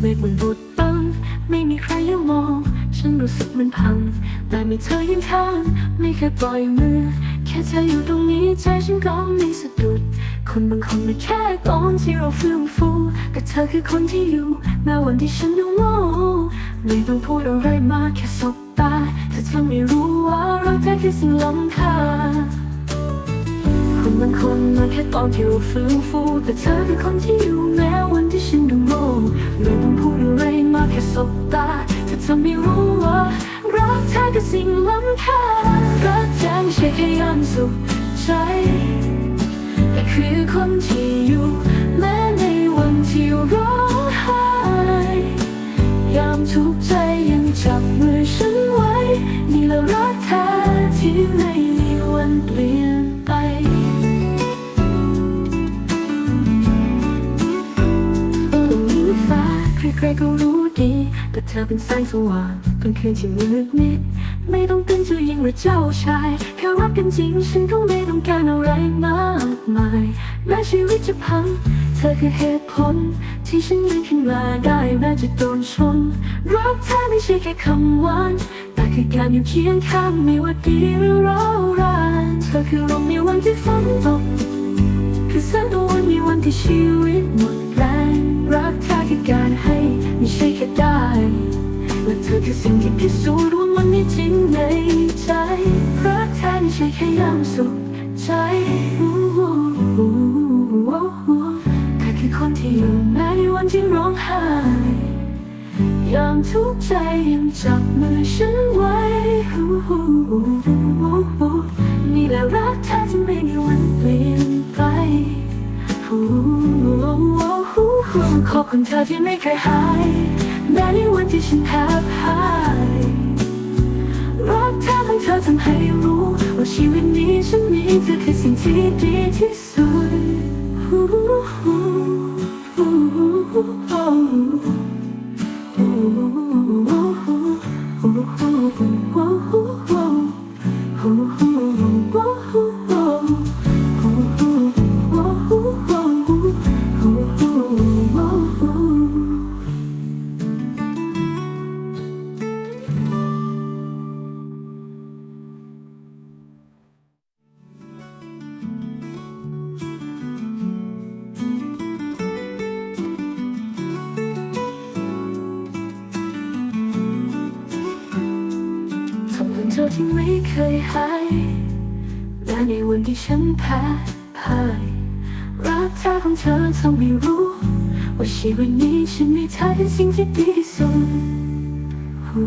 เมฆมันบดบัง ไม่มีใครเลี้ยวมอง ฉันรู้สึกมันพัง แต่มีเธอยืนข้าง ไม่เคยปล่อยมือ แค่เธออยู่ตรงนี้ใจฉันก็ไม่สะดุด คนบางคนไม่แค่ตอนที่เราฟื้นฟูแต่เธอคือคนที่อยู่แม้วันที่ฉันดูโง่ไม่ต้องพูดอะไรมากแค่สบตาเธอจะไม่รู้ว่าเราแค่คือสิ่งล้ำค่าคนบางคนมาแค่ตอนที่เราฟื้นฟูแต่เธอคือคนที่อยู่แม้วันที่ฉันดู อจะไม่รู้ว่ารักเธอคือสิ่งล้ำค่ารักเธอไม่ใช่แค่ยามสุขใจแต่คือคนที่อยู่แม้ในวันที่ร้องไห้ยามทุกข์ใจยังจับมือฉันไว้ นี่แหละรักแท้ที่ไม่มีวันเปลี่ยนไปตรงนี้ฟ้าใครๆก็รู้ ดีแต่เธอเป็นแสงสว่างเป็นคืนที่มืดมิดไม่ต้องเป็นเจ้าหญิงหรือเจ้าชายแค่รักกันจริงฉันก็ไม่ต้องการอะไรมากมายแม้ชีวิตจะพัง เธอคือเหตุผล ที่ฉันยืนขึ้นมาได้แม้จะโดนชนรักเธอไม่ใช่แค่คำหวานแต่คือการอยู่เคียงข้างไม่ว่าดีหรือร้าวรานเธอคือลมในวันที่ฝนตกคือแสงตะวันในวันที่ชีวิตหมดแรง คือสิ่งที่พิสูจน์ว่ามันมีจริงในใจรักเธอไม่ใช่แค่ยามสุขใจเธอคือคนที่อยู่ในวันที่ร้องไห้ยามทุกข์ใจยังจับมือฉันไว้นี่แหละรักเธอที่ไม่มีวันเปลี่ยนไปขอบคุณเธอที่ไม่เคยหาย แม้ในวันที่ฉันแทบหายรักเธอของเธอทำให้รู้ ว่าชีวิตนี้ฉันมีเธอคือสิ่งที่ดีที่สุด อบคุณเธอที่ไม่เคยหาย และในวันที่ฉันแพ้พ่ายรักเธอของเธอทำให้รู้ ว่าชีวิตนี้ฉันมีเธอเป็นสิ่งที่ดีที่สุดฮู้